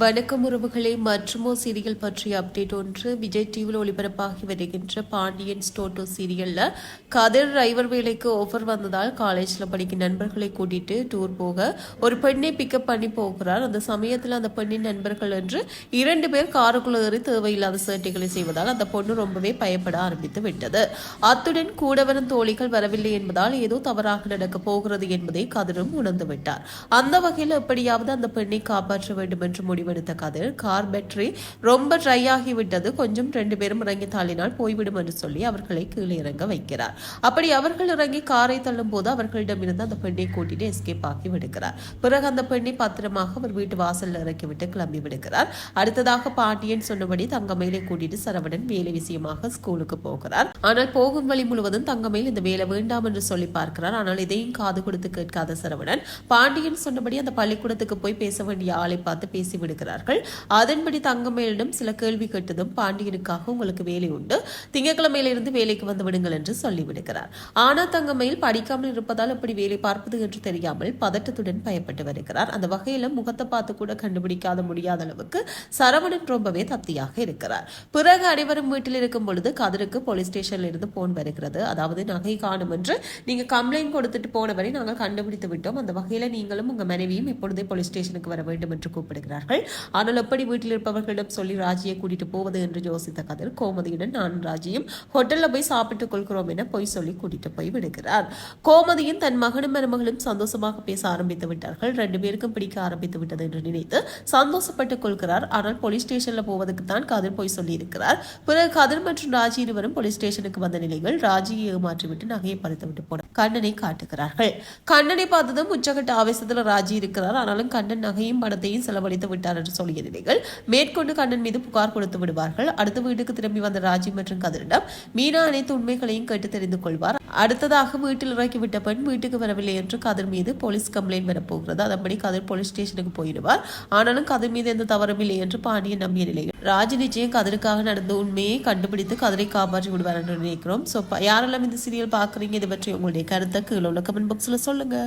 வணக்கம் உறவுகளே மற்றுமோ சீரியல் பற்றிய அப்டேட் ஒன்று விஜய் டிவியில் ஒளிபரப்பாகி வருகின்ற பாண்டியன் ஸ்டோட்டோ சீரியலில் கதிர் டிரைவர் வேலைக்கு ஆஃபர் வந்ததால் காலேஜில் படிக்கும் நண்பர்களை கூட்டிட்டு டூர் போக ஒரு பெண்ணை பிக்கப் பண்ணி போகிறார். அந்த சமயத்தில் அந்த பெண்ணின் நண்பர்கள் என்று இரண்டு பேர் காருக்குள்ள ஏறி தேவையில்லாத சேட்டைகளை செய்வதால் அந்த பொண்ணு ரொம்பவே பயப்பட ஆரம்பித்து விட்டது. அத்துடன் கூட வரும் தோழிகள் வரவில்லை என்பதால் ஏதோ தவறாக நடக்கப் போகிறது என்பதை கதிரும் உணர்ந்து விட்டார். அந்த வகையில் எப்படியாவது அந்த பெண்ணை காப்பாற்ற வேண்டும் என்று முடிவெடுத்த கதிர் கார் பேட்டரி ரொம்ப ட்ரை ஆகிவிட்டது. கொஞ்சம் ரெண்டு பேரும் இறங்கி தாளினால் போய்விடும் என்று சொல்லி அவர்களை கீழே இறங்க வைக்கிறார். அப்படி அவர்கள் இறங்கி காரை தள்ளும் போது அவர்களிடமிருந்து அந்த பெண்ணை கூட்டிட்டு எஸ்கேப் ஆகி விடுகிறார். பிறகு அந்த பெண்ணை பத்திரமாக அவர் வீட்டு வாசலில் இறக்கிவிட்டு கிளம்பி விடுகிறார். அடுத்ததாக பாண்டியன் சொன்னபடி தங்கமயிலை கூட்டிட்டு சரவணன் வேலை விஷயமாக ஸ்கூலுக்கு போகிறார். ஆனால் போகும் வழி முழுவதும் தங்கமயில் இந்த வேலை வேண்டாம் என்று சொல்லி பார்க்கிறார். ஆனால் இதையும் காது கொடுத்து கேட்காத சரவணன் பாண்டியன் சொன்னபடி அந்த பள்ளிக்கூடத்துக்கு போய் பேச வேண்டிய ஆளை பார்த்து பேசி கேட்டிருக்கிறார்கள் அதன்படி தங்கமயிலிடம் சில கேள்வி கேட்டதும் பாண்டியனுக்காக உங்களுக்கு வேலை உண்டு. திங்கட்கிழமையிலிருந்து வேலைக்கு வந்து விடுங்கள் என்று சொல்லிவிடுகிறார். ஆனால் தங்கமயில் படிக்காமல் இருப்பதால் எப்படி வேலை பார்ப்பது என்று தெரியாமல் பதட்டத்துடன் பயப்பட்டு வருகிறார். அந்த வகையில முகத்தை பார்த்து கூட கண்டுபிடிக்காத முடியாத அளவுக்கு சரவணன் ரொம்பவே தத்தியாக இருக்கிறார். பிறகு அனைவரும் வீட்டில் இருக்கும் பொழுது கதிருக்கு போலீஸ் ஸ்டேஷன்ல இருந்து போன் வருகிறது. அதாவது நகை காணும் என்று நீங்க கம்ப்ளைண்ட் கொடுத்துட்டு போனவரை நாங்கள் கண்டுபிடித்து விட்டோம். அந்த வகையில நீங்களும் உங்க மனைவியும் இப்பொழுதே போலீஸ் ஸ்டேஷனுக்கு வர வேண்டும் என்று கூப்பிடுகிறார்கள். ஆனால் எப்படி வீட்டில் இருப்பவர்களிடம் சொல்லி ராஜியை கூட்டிட்டு போவது என்று யோசித்த கதிர் கோமதியுடன் நான் ராஜியும் ஹோட்டல்ல போய் சாப்பிட்டுக் கொள்கிறோம் என பொய் சொல்லி கூட்டிட்டு போய் விடுகிறார். கோமதியும் தன் மகனும் மருமகளும் சந்தோஷமாக பேச ஆரம்பித்து விட்டார்கள். ரெண்டு பேருக்கும் பிடிக்க ஆரம்பித்து விட்டது என்று நினைத்து சந்தோஷப்பட்டுக் கொள்கிறார். ஆனால் போலீஸ் ஸ்டேஷன்ல போவதற்கு தான் கதிர் போய் சொல்லி இருக்கிறார். பிறகு கதிர் மற்றும் ராஜி இருவரும் போலீஸ் ஸ்டேஷனுக்கு வந்த நிலையில் ராஜியை ஏமாற்றிவிட்டு நகையை பறித்து விட்டு போன கண்ணனை காட்டுகிறார்கள். கண்ணனை பார்த்ததும் உச்சகட்ட ஆவேசத்தில் ராஜி இருக்கிறார். ஆனாலும் கண்ணன் நகையும் பணத்தையும் செலவழித்து விட்டார். என்று சொல்லிய நிலைகள் மேற்கொண்டு கண்ணன் மீது புகார் கொடுத்து விடுவார்கள். அடுத்த வீட்டுக்கு திரும்பி வந்த ராஜி மற்றும் கதிரிடம் மீனா அனைத்து உண்மைகளையும் கேட்டு தெரிந்து கொள்வார். அடுத்ததாக வீட்டில் இறக்கிவிட்ட பெண் வீட்டுக்கு வரவில்லை என்று கதிர் மீது போலீஸ் கம்ப்ளைண்ட் வரப்போகிறது. அதன்படி கதிர் போலீஸ் ஸ்டேஷனுக்கு போயிடுவார். ஆனாலும் கதிர் மீது எந்த தவறும் இல்லை என்று பாண்டியன் நம்பிய நிலையில் ராஜி நிச்சயம் கதிருக்காக நடந்த உண்மையை கண்டுபிடித்து கதிரை காப்பாற்றி விடுவார் என்று நினைக்கிறோம். ஸோ யாரெல்லாம் இந்த சீரியல் பார்க்குறீங்க இதை பற்றி உங்களுடைய கருத்தை கீழே உள்ள கமெண்ட் பாக்ஸில் சொல்லுங்க.